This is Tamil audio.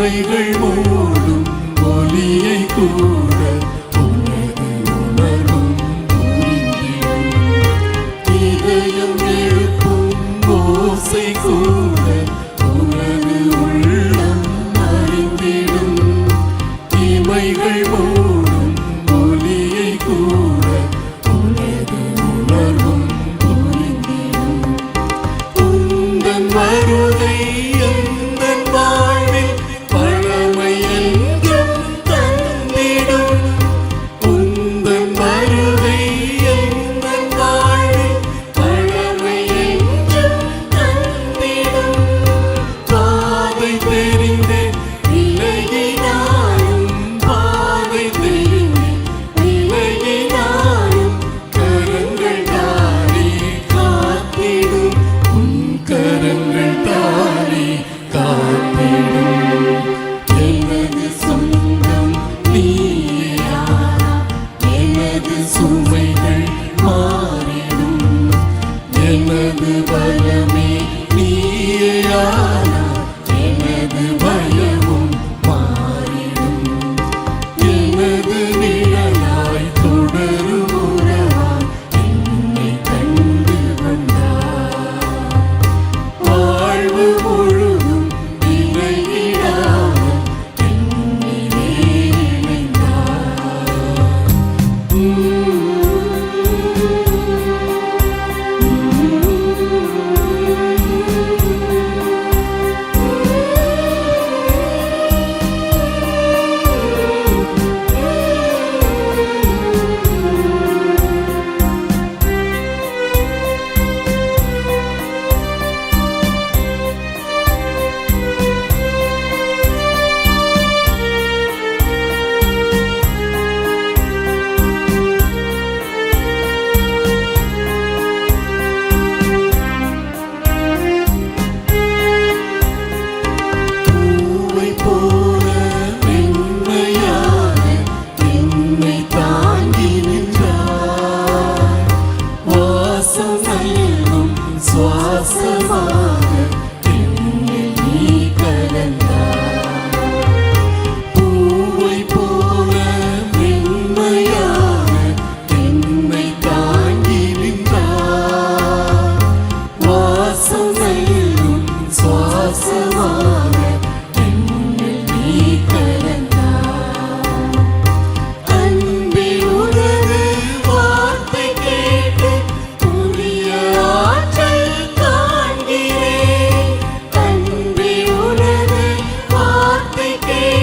மலைகள் மூடும் ஒலியை கூறும். உமது வலு day.